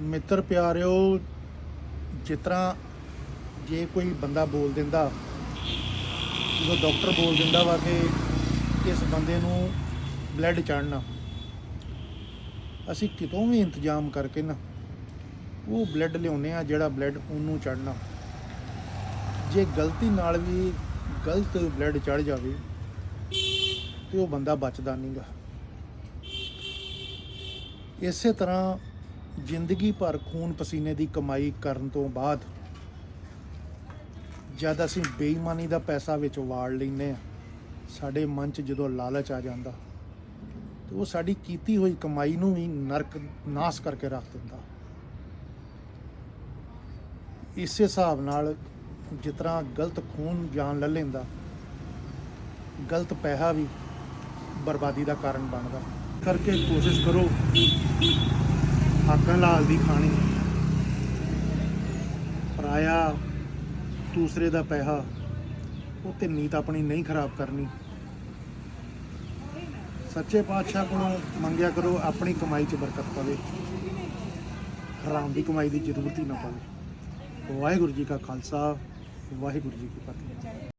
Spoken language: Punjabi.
ਮਿੱਤਰ ਪਿਆਰਿਓ, ਜਿਸ ਤਰ੍ਹਾਂ ਜੇ ਕੋਈ ਬੰਦਾ ਬੋਲ ਦਿੰਦਾ, ਜਦੋਂ ਡਾਕਟਰ ਬੋਲ ਦਿੰਦਾ ਵਾ ਕਿ ਇਸ ਬੰਦੇ ਨੂੰ ਬਲੱਡ ਚੜਨਾ ਅਸੀਂ ਕਿਤੋਂ ਵੀ ਇੰਤਜ਼ਾਮ ਕਰਕੇ ਨਾ, ਉਹ ਬਲੱਡ ਲਿਆਉਂਦੇ ਆ ਜਿਹੜਾ ਬਲੱਡ ਉਹਨੂੰ ਚੜਨਾ ਜੇ ਗਲਤੀ ਨਾਲ ਵੀ ਗਲਤ ਬਲੱਡ ਚੜ ਜਾਵੇ, ਤੇ ਉਹ ਬੰਦਾ ਬਚਦਾ ਨਹੀਂਗਾ ਇਸੇ ਤਰ੍ਹਾਂ ਜ਼ਿੰਦਗੀ ਭਰ ਖੂਨ ਪਸੀਨੇ ਦੀ ਕਮਾਈ ਕਰਨ ਤੋਂ ਬਾਅਦ ਜਦ ਅਸੀਂ ਬੇਈਮਾਨੀ ਦਾ ਪੈਸਾ ਵਿੱਚ ਵਾੜ ਲੈਂਦੇ ਆ ਸਾਡੇ ਮਨ 'ਚ ਜਦੋਂ ਲਾਲਚ ਆ ਜਾਂਦਾ, ਤੇ ਉਹ ਸਾਡੀ ਕੀਤੀ ਹੋਈ ਕਮਾਈ ਨੂੰ ਵੀ ਨਰਕ ਨਾਸ ਕਰਕੇ ਰੱਖ ਦਿੰਦਾ। ਇਸੇ ਹਿਸਾਬ ਨਾਲ ਜਿਸ ਤਰ੍ਹਾਂ ਗਲਤ ਖੂਨ ਜਾਨ ਲੈ ਲੈਂਦਾ, ਗਲਤ ਪੈਸਾ ਵੀ ਬਰਬਾਦੀ ਦਾ ਕਾਰਨ ਬਣਦਾ। ਕਰਕੇ ਕੋਸ਼ਿਸ਼ ਕਰੋ ਹੱਕ ਲਾਲ ਦੀ ਖਾਣੀ। ਪਰਾਇਆ, ਦੂਸਰੇ ਦਾ ਪੈਸਾ, ਉਹ ਤੇ ਨੀਤ ਆਪਣੀ ਨਹੀਂ ਖਰਾਬ ਕਰਨੀ। ਸੱਚੇ ਪਾਤਸ਼ਾਹ ਕੋਲੋਂ ਮੰਗਿਆ ਕਰੋ, ਆਪਣੀ ਕਮਾਈ 'ਚ ਬਰਕਤ ਪਵੇ। ਹਰਾਮ ਦੀ ਕਮਾਈ ਦੀ ਜ਼ਰੂਰਤ ਹੀ ਨਾ ਪਵੇ। ਵਾਹਿਗੁਰੂ ਜੀ ਕਾ ਖਾਲਸਾ, ਵਾਹਿਗੁਰੂ ਜੀ ਕੀ ਫਤਿਹ।